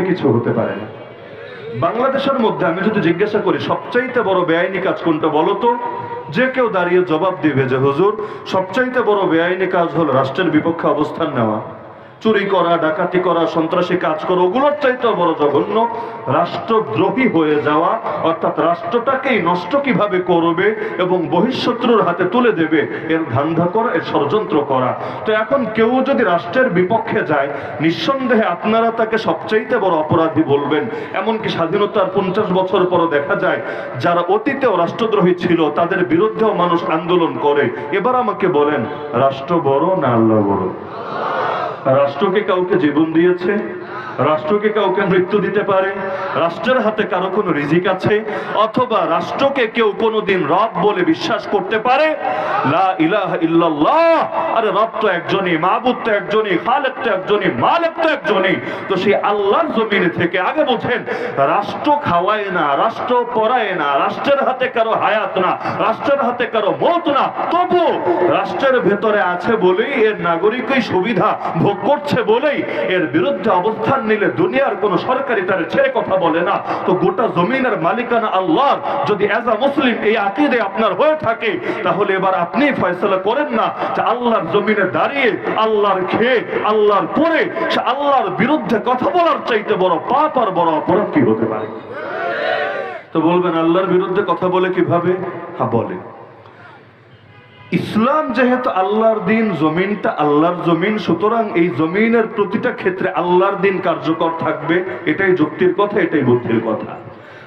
কিছু হতে পারে না। বাংলাদেশের মধ্যে আমি যদি জিজ্ঞাসা করি, সবচাইতে বড় বেআইনি কাজ কোনটা বলো তো? যে কেউ দাঁড়িয়ে জবাব দিবে যে, হুজুর, সবচাইতে বড় বেআইনি কাজ হলো রাষ্ট্রের বিপক্ষে অবস্থান নেওয়া। চুরি করা, ডাকাতি করা, সন্ত্রাসী কাজ করা, ওগুলোর চাইতে বড় জঘন্য। রাষ্ট্রদ্রোহী হয়ে যাওয়া, অর্থাৎ রাষ্ট্রটাকেই নষ্ট কীভাবে করবে এবং বহিঃশত্রুর হাতে তুলে দেবে, এর ধান্ধা করা, এর ষড়যন্ত্র করা। তো এখন কেউ যদি রাষ্ট্রের বিপক্ষে যায়, নিঃসন্দেহে আপনারা তাকে সবচাইতে বড় অপরাধী বলবেন। এমনকি স্বাধীনতার পঞ্চাশ বছর পরও দেখা যায়, যারা অতীতেও রাষ্ট্রদ্রোহী ছিল, তাদের বিরুদ্ধেও মানুষ আন্দোলন করে। এবার আমাকে বলেন, রাষ্ট্র বড় না আল্লাহ বড়? রাষ্ট্রকে কাউকে জীবন দিয়েছে? রাষ্ট্রকে কাউকে মৃত্যু দিতে পারে, রাষ্ট্রের হাতে কারও কোনো রিজিক আছে, অথবা রাষ্ট্রকে কেউ কোনোদিন রব বলে বিশ্বাস করতে পারে? লা ইলাহা ইল্লাল্লাহ! আরে রব তো একজনই, মাবুদ তো একজনই খালেক তো একজনই, মালিক তো একজনই। তো সেই আল্লাহর জমিনে থেকে আগে বোঝেন, রাষ্ট্র খাওয়ায় না, রাষ্ট্র পড়ায় না, রাষ্ট্রের হাতে কারও হায়াত না, রাষ্ট্রের হাতে কারও মত না। তবু রাষ্ট্রের ভেতরে আছে বলেই এর নাগরিকই সুবিধা, ভোগ করছে বলেই এর বিরুদ্ধে অবস্থান নিলে দুনিয়ার কোন সরকারি তার ছেড়ে কথা বলে না। তো গোটা জমিনের মালিকানা আল্লাহর। যদি অ্যাজ আ মুসলিম এই আকিদে আপনার হয়ে থাকে, তাহলে এবার আপনি ফয়সলা করেন না যে আল্লাহর জমিনে দাঁড়িয়ে, আল্লাহর খেয়ে, আল্লাহর পরে, সে আল্লাহর বিরুদ্ধে কথা বলার চাইতে বড় পাপ আর বড় অপরাধ কি হতে পারে? তো বলবেন, আল্লাহর বিরুদ্ধে কথা বলে কীভাবে? হ্যাঁ বলে। ইসলাম যেহেতু আল্লাহর দিন, জমিনটা আল্লাহর জমিন, সুতরাং এই জমিনের প্রতিটা ক্ষেত্রে আল্লাহর দিন কার্যকর থাকবে, এটাই যুক্তির কথা, এটাই বুদ্ধির কথা।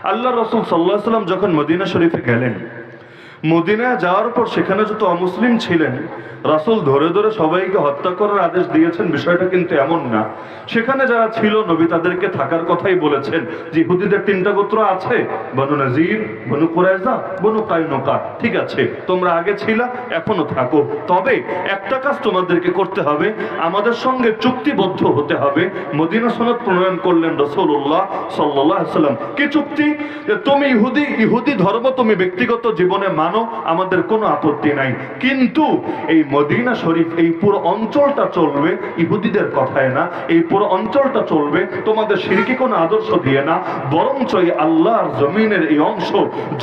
আল্লাহ রসুল সাল্লাহ সাল্লাম যখন মদিনা শরীফে গেলেন মদিনায় যাওয়ার পর সেখানে যত অমুসলিম ছিলেন, রাসূল ধরে ধরে সবাইকে হত্যা করার আদেশ দিয়েছেন, বিষয়টা কিন্তু এমন না। সেখানে যারা ছিল, নবী তাদেরকে থাকার কথাই বলেছেন যে, ইহুদিদের তিনটা গোত্র আছে, বনু নাজির, বনু কুরাইজা বনু কাইনুকা। ঠিক আছে, তোমরা আগে ছিলা, এখনও থাকো। তবে একটা কাজ তোমাদেরকে করতে হবে, আমাদের সঙ্গে চুক্তিবদ্ধ হতে হবে। মদিনা সনদ প্রণয়ন করলেন রসুল্লাহ সাল্লাহ সাল্লাম কি চুক্তি? তুমি ইহুদি ইহুদি ধর্ম তুমি ব্যক্তিগত জীবনে মানো, আমাদের কোনো আপত্তি নাই। কিন্তু এই মদিনা শরীফ, এই পুরো অঞ্চলটা চলবে ইহুদিদের কথায় না। এই পুরো অঞ্চলটা চলবে তোমাদের সিরকি কোনো আদর্শ দিয়ে না। বরঞ্চ এই আল্লাহর জমিনের এই অংশ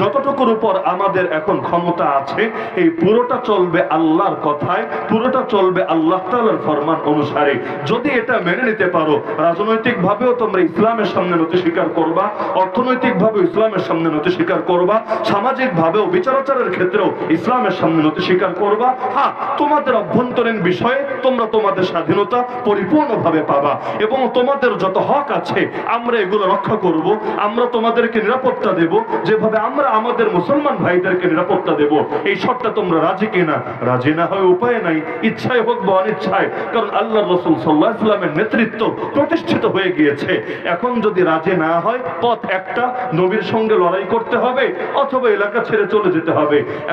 যতটুকুর উপর আমাদের এখন ক্ষমতা আছে, এই পুরোটা চলবে আল্লাহর কথায়, পুরোটা চলবে আল্লাহ তাআলার ফরমান অনুসারে। যদি এটা মেনে নিতে পারো রাজনৈতিক ভাবেও তোমরা ইসলামের সামনে নতি স্বীকার করবা অর্থনৈতিক ভাবে ইসলামের সামনে নতি স্বীকার করবা সামাজিক ভাবেও বিচারাচারের ক্ষেত্রেও ইসলামের সামনে নতি স্বীকার করবা। হ্যাঁ তোমাদের অভ্যন্তরীণ বিষয়ে তোমরা তোমাদের স্বাধীনতা পরিপূর্ণভাবে পাবা এবং তোমাদের যত হক আছে আমরা এগুলো রক্ষা করব, আমরা তোমাদেরকে নিরাপত্তা দেব, যেভাবে আমরা আমাদের মুসলমান ভাইদেরকে নিরাপত্তা দেব। এই শর্তটা তোমরা রাজি কিনা? রাজি না হয় উপায় নাই ইচ্ছায় হোক বা অনিচ্ছায় কারণ আল্লাহ রসুল সাল্লাহ ইসলামের নেতৃত্ব প্রতিষ্ঠিত হয়ে গিয়েছে। এখন যদি রাজি না হয়, পথ একটা, নবীর সঙ্গে লড়াই করতে হবে, অথবা এলাকা ছেড়ে চলে যেতে হবে।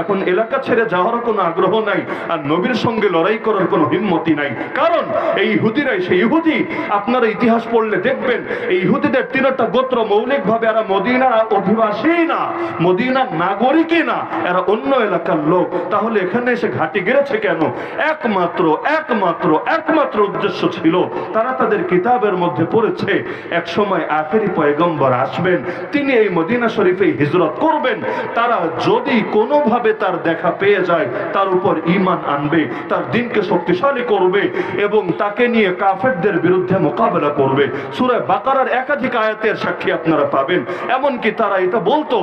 এখন এলাকা ছেড়ে যাওয়ার কোনো আগ্রহ নাই, আর নবীর সঙ্গে লড়াই করার কোনো হিম্মতি নাই। কারণ এই ইহুদিরাই, সেই ইহুদি, আপনারা ইতিহাস পড়লে দেখবেন, এই ইহুদিদের তিনটা গোত্র মৌলিকভাবে এরা মদিনার অধিবাসী না, মদিনার নাগরিকই না, এরা অন্য এলাকার লোক। তাহলে এখানে এসে ঘাটি গেড়েছে কেন? একমাত্র একমাত্র একমাত্র উদ্দেশ্য ছিল, তারা তাদের কিতাবের মধ্যে পড়েছে, এক সময় আখেরি পয়গম্বর আসবেন, তিনি এই মদিনা শরীফে হিজরত করবেন, তারা যদি কোনোভাবে তার দেখা পেয়ে যায়, তার উপর ইমান আনবে, তার দিনকে শক্তিশালী করবে এবং তাকে নিয়ে কাফেরদের বিরুদ্ধে মোকাবেলা করবে। সুরায় বাকারার একাধিক আয়াতের সাক্ষী আপনারা পাবেন। এমনকি তারা এটা বলতো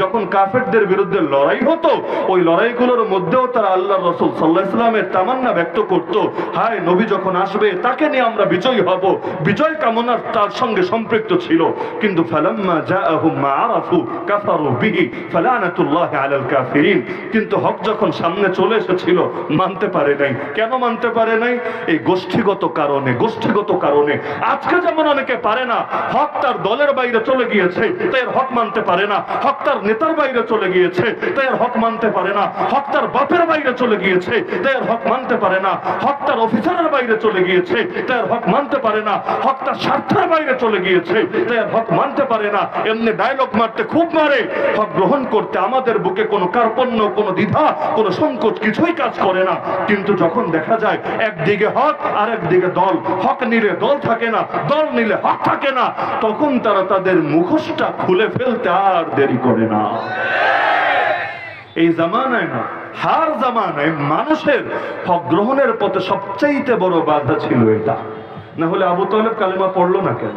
যখন কাফেরদের বিরুদ্ধে লড়াই হতো, ওই লড়াইগুলোর মধ্যেও তারা আল্লাহ রসুল সাল্লাল্লাহু আলাইহি সাল্লামের তামান্না ব্যক্ত করত, হায় নবী যখন আসবে, তাকে নিয়ে আমরা বিজয়ী হব। বিজয় কামনার তার সঙ্গে সম্পৃক্ত ছিল। কিন্তু ফালাম্মা জাআহুম মা আরাফু কাফারু বিহি ফালানাতুল্লাহি আলাল কাফিরিন। কিন্তু হক যখন সামনে চলে এসেছিল, মানতে পারে নাই। কেন মানতে পারে নাই? এই গোষ্ঠীগত কারণে গোষ্ঠীগত কারণে। আজকে যেমন অনেকে পারে না, হক তার দলের বাইরে চলে গিয়েছে, তাই হক মানতে পারে না। হক তার নেতার বাইরে চলে গিয়েছে, তাই হক মানতে পারে না। হক তার বাপের বাইরে চলে গিয়েছে, তাই হক মানতে পারে না। হক তার অফিসারের বাইরে চলে গিয়েছে, তাই হক মানতে পারে না। হক তার স্বার্থের বাইরে চলে গিয়েছে, তাই হক মানতে পারে না। এমনি ডায়লগ মারতে খুব মারে করে, হক গ্রহণ করতে আমাদের বুকে কোনো কার্পণ্য, কোনো দ্বিধা, কোনো সংকোচ কিছুই কাজ করে না। কিন্তু যখন দেখা যায় একদিকে হক আর একদিকে দল, হক নিলে দল থাকে না, দল নিলে হক থাকে না, তখন তারা তাদের মুখোশটা খুলে ফেলতে আর দেরি করে না। এই জামানায় না, হার জামানায় মানুষের হক গ্রহণের পথে সবচাইতে বড় বাধা ছিল এটা। না হলে আবু তালেব কালিমা পড়ল না কেন?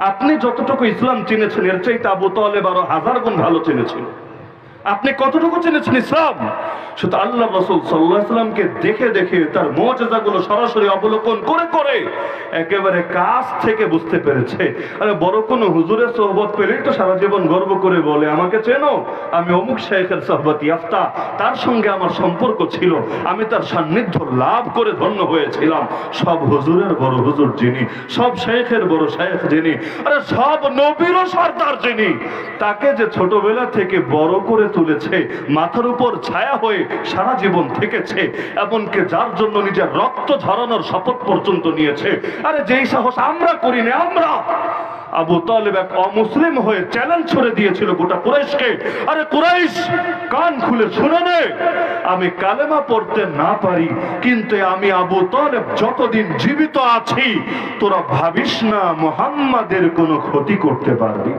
আপনি যতটুকু ইসলাম চিনেছেন এর চাইতে আবু তালেব আরও হাজার গুণ ভালো চিনেছিল। আপনি কতটুকু চিনেছেন ইসলাম? শুধু আল্লাহ রসুল সাল্লাহ সাল্লামকে দেখে দেখে তার মর্যাদাগুলো সরাসরি অবলোকন করে করে একেবারে কাছ থেকে বুঝতে পেরেছে। আরে বড় কোনো হুজুরের সোহবত পেলেই তো সারা জীবন গর্ব করে বলে, আমাকে চেনো? আমি অমুক শেখের সোহবত ইয়াফতা তার সঙ্গে আমার সম্পর্ক ছিল। আমি তার সান্নিধ্য লাভ করে ধন্য হয়েছিলাম। সব হুজুরের বড় হুজুর যিনি, সব শেখের বড় শেখ যিনি, আরে সব নবীরও সর্দার যিনি। তাকে যে ছোটবেলা থেকে বড় করে তুলেছে, মাথার উপর ছায়া হয়ে সারা জীবন থেকেছে, এমনকি যার জন্য নিজের রক্ত ঝরানোর শপথ পর্যন্ত নিয়েছে। আরে যেই সাহস আমরা করি না আমরা! আবু তালেব এক অমুসলিম হয়ে চ্যালেঞ্জ ছড়ে দিয়েছিল গোটা কুরাইশকে। আরে কুরাইশ, কান খুলে শুনে নে, আমি কালেমা পড়তে না পারি, কিন্তু আমি আবু তালেব যতদিন জীবিত আছি, তোরা ভাবিস না মোহাম্মদের কোনো ক্ষতি করতে পারবি।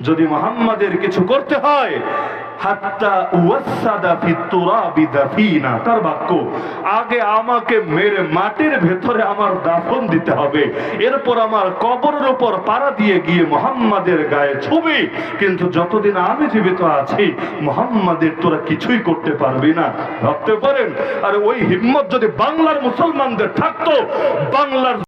যদি মোহাম্মদের কিছু করতে হয় তার বাক্য, আগে আমাকে মেরে মাটির ভেতরে আমার দাফন দিতে হবে। এরপর আমার কবরের উপর পাড়া দিয়ে গিয়ে মোহাম্মদের গায়ে ছবি। কিন্তু যতদিন আমি জীবিত আছি, মোহাম্মদের তোরা কিছুই করতে পারবি না। ভাবতে পারেন? আর ওই হিম্মত যদি বাংলার মুসলমানদের থাকতো, বাংলার